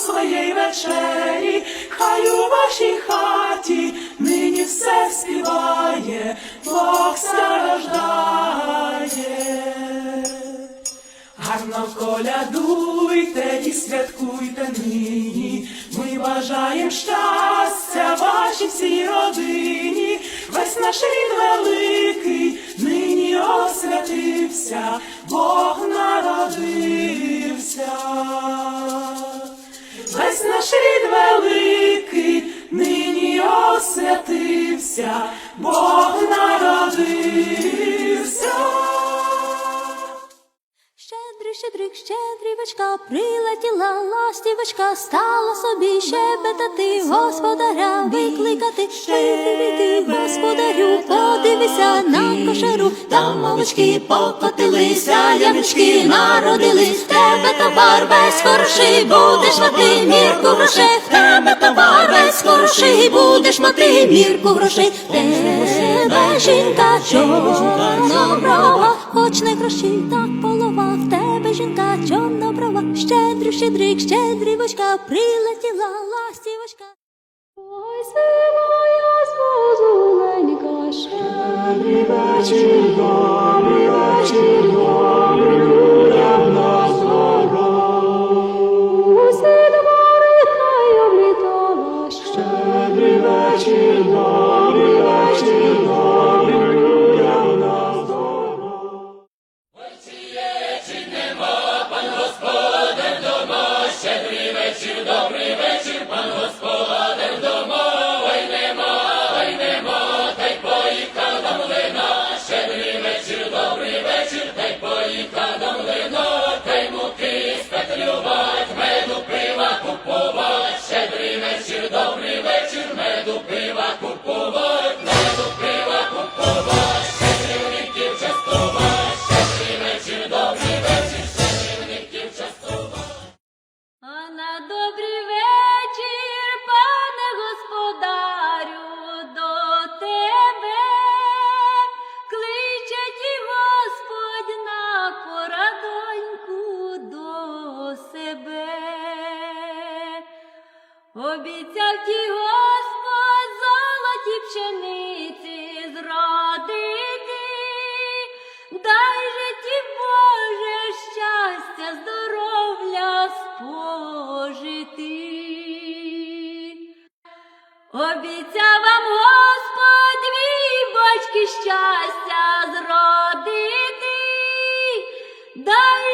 своєї вечері, хай у вашій хаті нині все співає, Бог ся рождає. Гарно колядуйте і святкуйте нині. Ми бажаєм щастя вашій всій родині. Весь наш рід великий нині освятився, Бог наш рід великий нині освятився, Бог народився. Щедрий, щедрик, щедрівочка, прилетіла ластівочка, стала собі. Щебетати, господаря викликати. Щедрий ти, господарю, подивися на кошару, там мовочки покотилися, янички народились, тебе товар весь хороший, будеш мати мірку грошей, В тебе товар весь хороший, будеш мати мірку грошей, Тебе жінка чорноброва, хоч не гроші, так полова, в тебе жінка. Чорноброва, щедрий, щедрик, щедрівочка, прилетіла ластівочка. Ой, моя зозуленька, щедрий обіцяв ті Господь золоті пшениці зродити, дай житті Боже щастя, здоров'я спожити. Обіцяв вам Господь дві бочки щастя зродити. дай